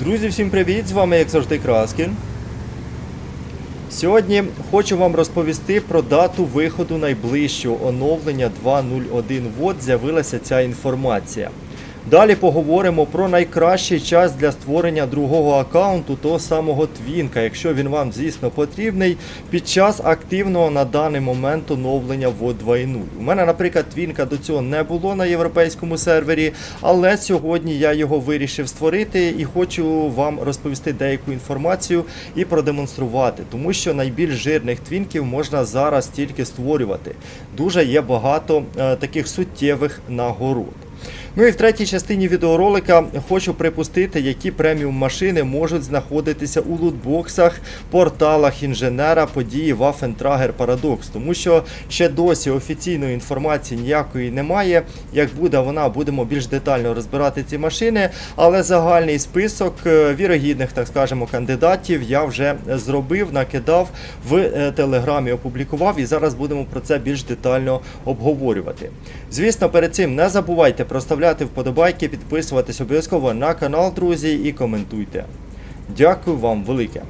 Друзі, всім привіт! З вами, як завжди, Краскін. Сьогодні хочу вам розповісти про дату виходу найближчого оновлення 2.01 Вот з'явилася ця інформація. Далі поговоримо про найкращий час для створення другого аккаунту, того самого Твінка, якщо він вам, звісно, потрібний під час активного на даний момент оновлення Вот 2.0. У мене, наприклад, Твінка до цього не було на європейському сервері, але сьогодні я його вирішив створити і хочу вам розповісти деяку інформацію і продемонструвати, тому що найбільш жирних твінків можна зараз тільки створювати. Дуже є багато е, таких суттєвих нагород. Ну і в третій частині відеоролика хочу припустити, які преміум машини можуть знаходитися у лутбоксах, порталах інженера події Waffentrager Paradox, тому що ще досі офіційної інформації ніякої немає. Як буде вона, будемо більш детально розбирати ці машини, але загальний список е, вірогідних, так скажемо, кандидатів я вже зробив, накидав в е, телеграмі, опублікував, і зараз будемо про це більш детально обговорювати. Звісно, перед цим не забувайте проставляти вподобайки, підписуватись обов'язково на канал, друзі, і коментуйте. Дякую вам велике.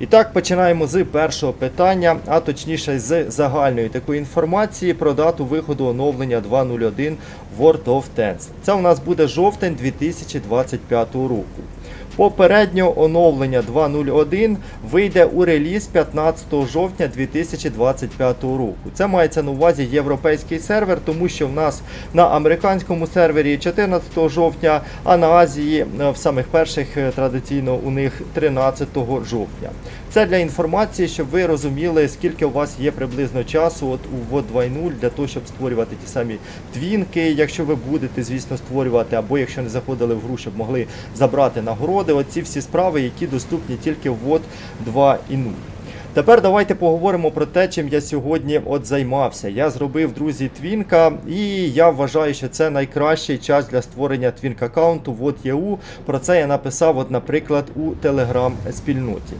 І так, починаємо з першого питання, а точніше з загальної такої інформації про дату виходу оновлення 2.01 World of Tanks. Це у нас буде жовтень 2025 року. Попередньо оновлення 2.01 вийде у реліз 15 жовтня 2025 року. Це мається на увазі європейський сервер, тому що в нас на американському сервері 14 жовтня, а на Азії е, в самих перших е, традиційно у них 13 жовтня. Це для інформації, щоб ви розуміли, скільки у вас є приблизно часу от у WOD 2.0 для того, щоб створювати ті самі твінки, якщо ви будете, звісно, створювати, або якщо не заходили в гру, щоб могли забрати нагороди. Оці всі справи, які доступні тільки в WOD 2.0. Тепер давайте поговоримо про те, чим я сьогодні от займався. Я зробив, друзі, твінка, і я вважаю, що це найкращий час для створення твінк аккаунту Вот ЄУ. Про це я написав, от, наприклад, у телеграм-спільноті.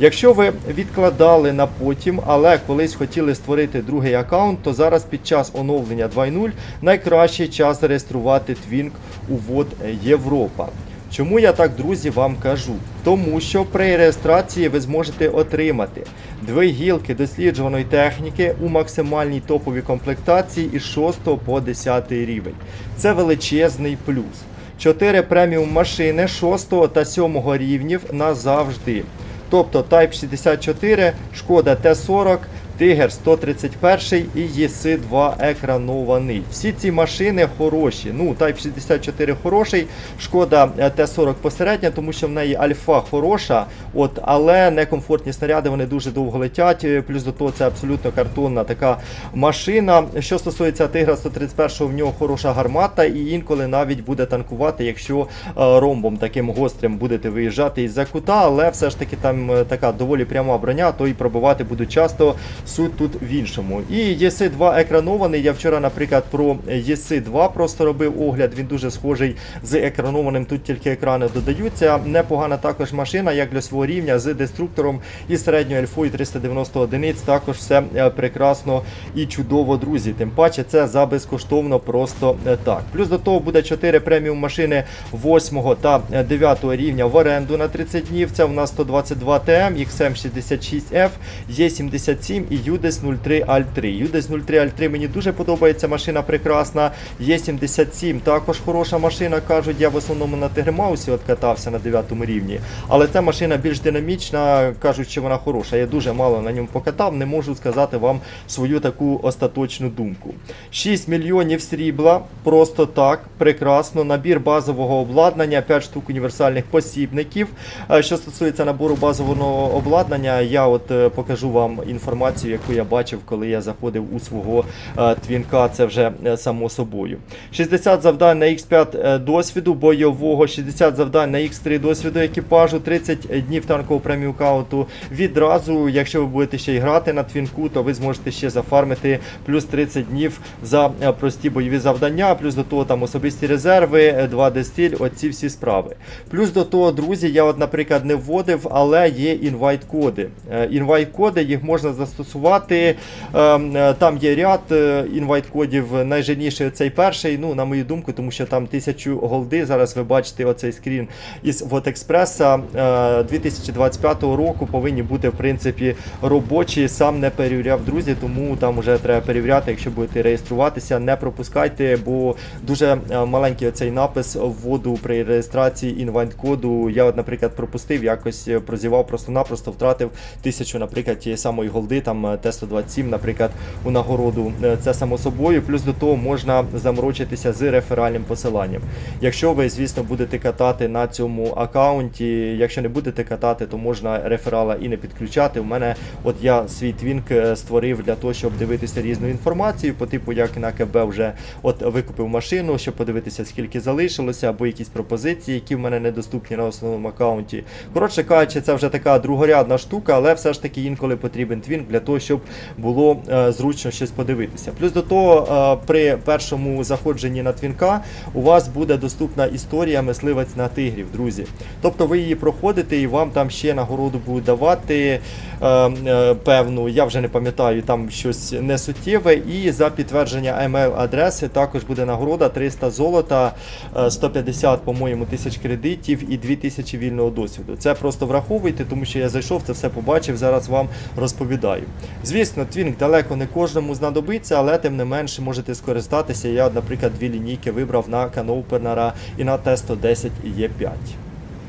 Якщо ви відкладали на потім, але колись хотіли створити другий аккаунт, то зараз під час оновлення 2.0 найкращий час зареєструвати твінк у Вот Європа. Чому я так, друзі, вам кажу? Тому що при реєстрації ви зможете отримати дві гілки досліджуваної техніки у максимальній топовій комплектації із 6 по 10 рівень. Це величезний плюс. 4 преміум машини 6 та 7 рівнів назавжди. Тобто Type 64, Шкода Т40, Тигер 131 і єси 2 екранований. Всі ці машини хороші. Ну, Type 64 хороший, шкода е, Т40 посередня, тому що в неї альфа хороша, от, але некомфортні снаряди, вони дуже довго летять. Е, Плюс до того це абсолютно картонна така машина. Що стосується Тигра 131, в нього хороша гармата, і інколи навіть буде танкувати, якщо е, ромбом таким гострим будете виїжджати із-за кута, але все ж таки там така доволі пряма броня, то і пробивати будуть часто суть тут в іншому. І єси 2 екранований. Я вчора, наприклад, про єси 2 просто робив огляд. Він дуже схожий з екранованим. Тут тільки екрани додаються. Непогана також машина, як для свого рівня, з деструктором і середньою альфою 390 одиниць. Також все е, прекрасно і чудово, друзі. Тим паче це за безкоштовно просто е, так. Плюс до того буде 4 преміум машини 8 та 9 рівня в оренду на 30 днів. Це у нас 122 ТМ, XM66F, Є77 і UDES 03 Alt 3. UDES 03 Alt 3 мені дуже подобається, машина прекрасна. Є77 також хороша машина. Кажуть, я в основному на Тигримаусі от катався на 9 рівні. Але ця машина більш динамічна, кажуть, що вона хороша. Я дуже мало на ньому покатав, не можу сказати вам свою таку остаточну думку. 6 мільйонів срібла, просто так, прекрасно. Набір базового обладнання, 5 штук універсальних посібників. Е, Що стосується набору базового обладнання, я от е, покажу вам інформацію, яку я бачив, коли я заходив у свого е, твінка. Це вже е, само собою. 60 завдань на X5 е, досвіду бойового, 60 завдань на X3 досвіду екіпажу, 30 днів танкового премію каунту. Відразу, якщо ви будете ще грати на твінку, то ви зможете ще зафармити плюс 30 днів за прості бойові завдання, плюс до того там особисті резерви, е, 2D стиль, оці всі справи. Плюс до того, друзі, я от, наприклад, не вводив, але є інвайт-коди. Інвайт-коди їх можна застосувати проголосувати. Ем, е, Там є ряд е, інвайт-кодів. Найжирніший цей перший, ну, на мою думку, тому що там тисячу голди. Зараз ви бачите оцей скрін із Вотекспреса е, 2025 року повинні бути, в принципі, робочі. Сам не перевіряв друзі, тому там вже треба перевіряти, якщо будете реєструватися. Не пропускайте, бо дуже е, маленький оцей напис вводу при реєстрації інвайт-коду. Я, от, наприклад, пропустив, якось е, прозівав просто-напросто, втратив тисячу, наприклад, тієї самої голди, там е, Т-127, наприклад, у нагороду. Е, Це само собою. Плюс до того можна заморочитися з реферальним посиланням. Якщо ви, звісно, будете катати на цьому аккаунті, якщо не будете катати, то можна реферала і не підключати. У мене, от я свій твінк е, створив для того, щоб дивитися різну інформацію, по типу як на КБ вже от викупив машину, щоб подивитися, скільки залишилося, або якісь пропозиції, які в мене недоступні на основному аккаунті. Коротше кажучи, це вже така другорядна штука, але все ж таки інколи потрібен твінк для того, щоб було е, зручно щось подивитися. Плюс до того, е, при першому заходженні на твінка у вас буде доступна історія мисливець на тигрів, друзі. Тобто ви її проходите і вам там ще нагороду будуть давати е, певну, я вже не пам'ятаю, там щось несуттєве. І за підтвердження email адреси також буде нагорода 300 золота, е, 150, по-моєму, тисяч кредитів і 2000 вільного досвіду. Це просто враховуйте, тому що я зайшов, це все побачив, зараз вам розповідаю. Звісно, твінк далеко не кожному знадобиться, але тим не менше можете скористатися. Я, наприклад, дві лінійки вибрав на каноупенера і на Т110 Е5.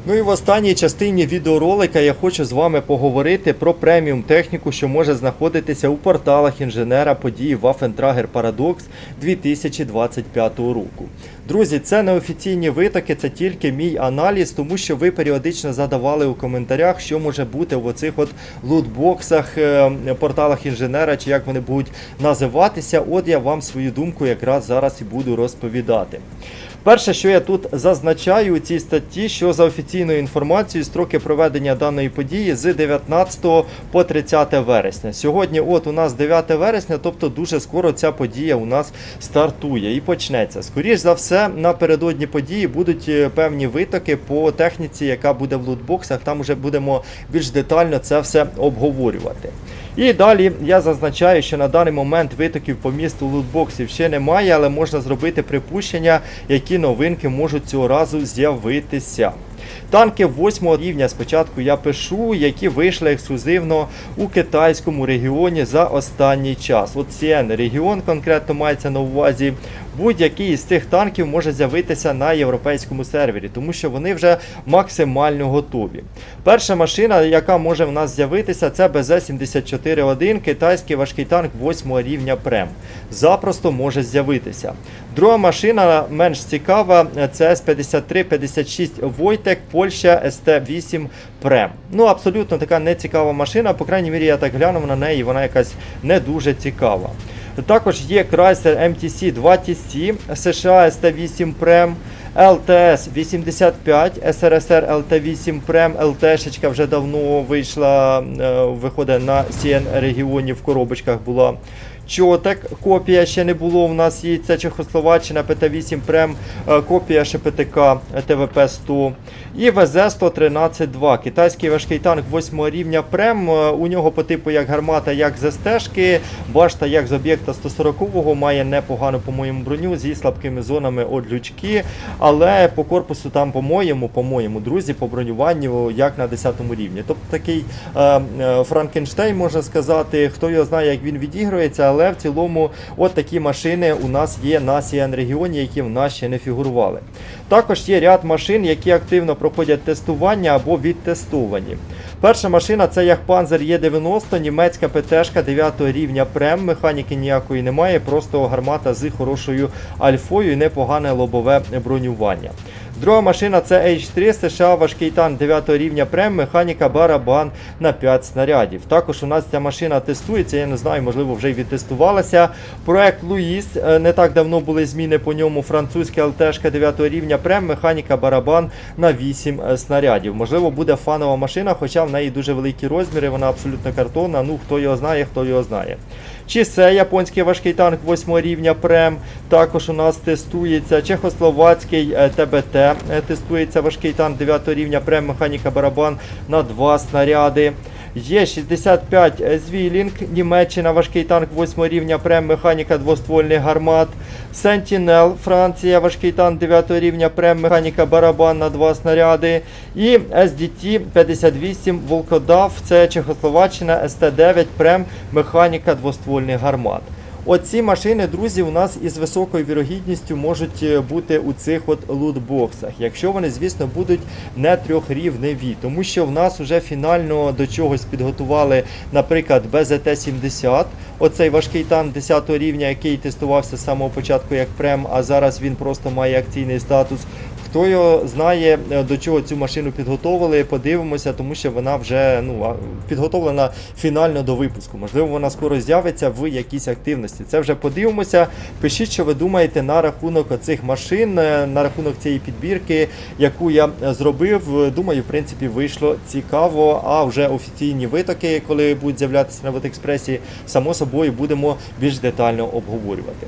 Ну і в останній частині відеоролика я хочу з вами поговорити про преміум техніку, що може знаходитися у порталах інженера події Waffentrager Paradox 2025 року. Друзі, це не офіційні витоки, це тільки мій аналіз, тому що ви періодично задавали у коментарях, що може бути в оцих от лутбоксах, е, порталах інженера, чи як вони будуть називатися. От я вам свою думку якраз зараз і буду розповідати. Перше, що я тут зазначаю у цій статті, що за офіційною інформацією, строки проведення даної події з 19 по 30 вересня. Сьогодні, от у нас 9 вересня, тобто дуже скоро ця подія у нас стартує і почнеться. Скоріш за все, напередодні події будуть е, певні витоки по техніці, яка буде в лутбоксах. Там вже будемо більш детально це все обговорювати. І далі я зазначаю, що на даний момент витоків по місту лутбоксів ще немає, але можна зробити припущення, які новинки можуть цього разу з'явитися. Танки 8 рівня спочатку я пишу, які вийшли ексклюзивно у китайському регіоні за останній час. От CN регіон конкретно мається на увазі. Будь-який із цих танків може з'явитися на європейському сервері, тому що вони вже максимально готові. Перша машина, яка може в нас з'явитися, це БЗ-74-1, китайський важкий танк 8 рівня Прем. Запросто може з'явитися. Друга машина менш цікава, це С-53-56 Войтек, Польща СТ-8 Прем. Ну, абсолютно така нецікава машина, по крайній мірі, я так глянув на неї, вона якась не дуже цікава. Також є Chrysler MTC 2TC, США ST8 Prem, LTS 85, СРСР LT8 Prem, LT вже давно вийшла, е, виходить на CN регіоні в коробочках була. Чотек, копія ще не було. У нас є це Чехословаччина, ПТ8 Прем, е, копія ШПТК ТВП 100 і ВЗ-113-2. Китайський важкий танк 8 рівня Прем. Е, У нього по типу як гармата, як з стежки, башта як з об'єкта 140-го, має непогану, по-моєму, броню зі слабкими зонами от лючки. Але по корпусу там, по-моєму, по-моєму, друзі, по бронюванню як на 10 рівні. Тобто такий е, е, Франкенштейн, можна сказати, хто його знає, як він відігрується, але в цілому от такі машини у нас є на CN регіоні, які в нас ще не фігурували. Також є ряд машин, які активно проходять тестування або відтестовані. Перша машина це Panzer Е90, німецька ПТшка 9 рівня Прем. Механіки ніякої немає, просто гармата з хорошою альфою і непогане лобове бронювання. Друга машина це H3 США важкий танк 9 рівня Прем, механіка барабан на 5 снарядів. Також у нас ця машина тестується, я не знаю, можливо, вже й відтестувалася. Проект Луїс, е, не так давно були зміни по ньому. Французька ЛТшка 9 рівня Прем, механіка барабан на 8 е, снарядів. Можливо, буде фанова машина, хоча в неї дуже великі розміри, вона абсолютно картонна. Ну, хто його знає, хто його знає. Чи це японський важкий танк 8 рівня Прем, також у нас тестується. Чехословацький е, ТБТ е, тестується важкий танк 9 рівня Прем, механіка барабан на два снаряди. Є 65 Звілінг, Німеччина, важкий танк 8 рівня, прем механіка двоствольних гармат. Сентінел, Франція, важкий танк 9 рівня, прем механіка барабан на 2 снаряди. І SDT 58 Волкодав, це Чехословаччина, СТ-9, прем механіка двоствольних гармат. Оці машини, друзі, у нас із високою вірогідністю можуть е, бути у цих от лутбоксах, якщо вони, звісно, будуть не трьохрівневі, тому що в нас вже фінально до чогось підготували, наприклад, БЗТ-70, оцей важкий танк 10 рівня, який тестувався з самого початку як прем, а зараз він просто має акційний статус. Хто його знає, е, до чого цю машину підготовили, подивимося, тому що вона вже ну, підготовлена фінально до випуску. Можливо, вона скоро з'явиться в якійсь активності. Це вже подивимося. Пишіть, що ви думаєте на рахунок цих машин, е, на рахунок цієї підбірки, яку я е, зробив. Думаю, в принципі, вийшло цікаво. А вже офіційні витоки, коли будуть з'являтися на Ветекспресі, само собою будемо більш детально обговорювати.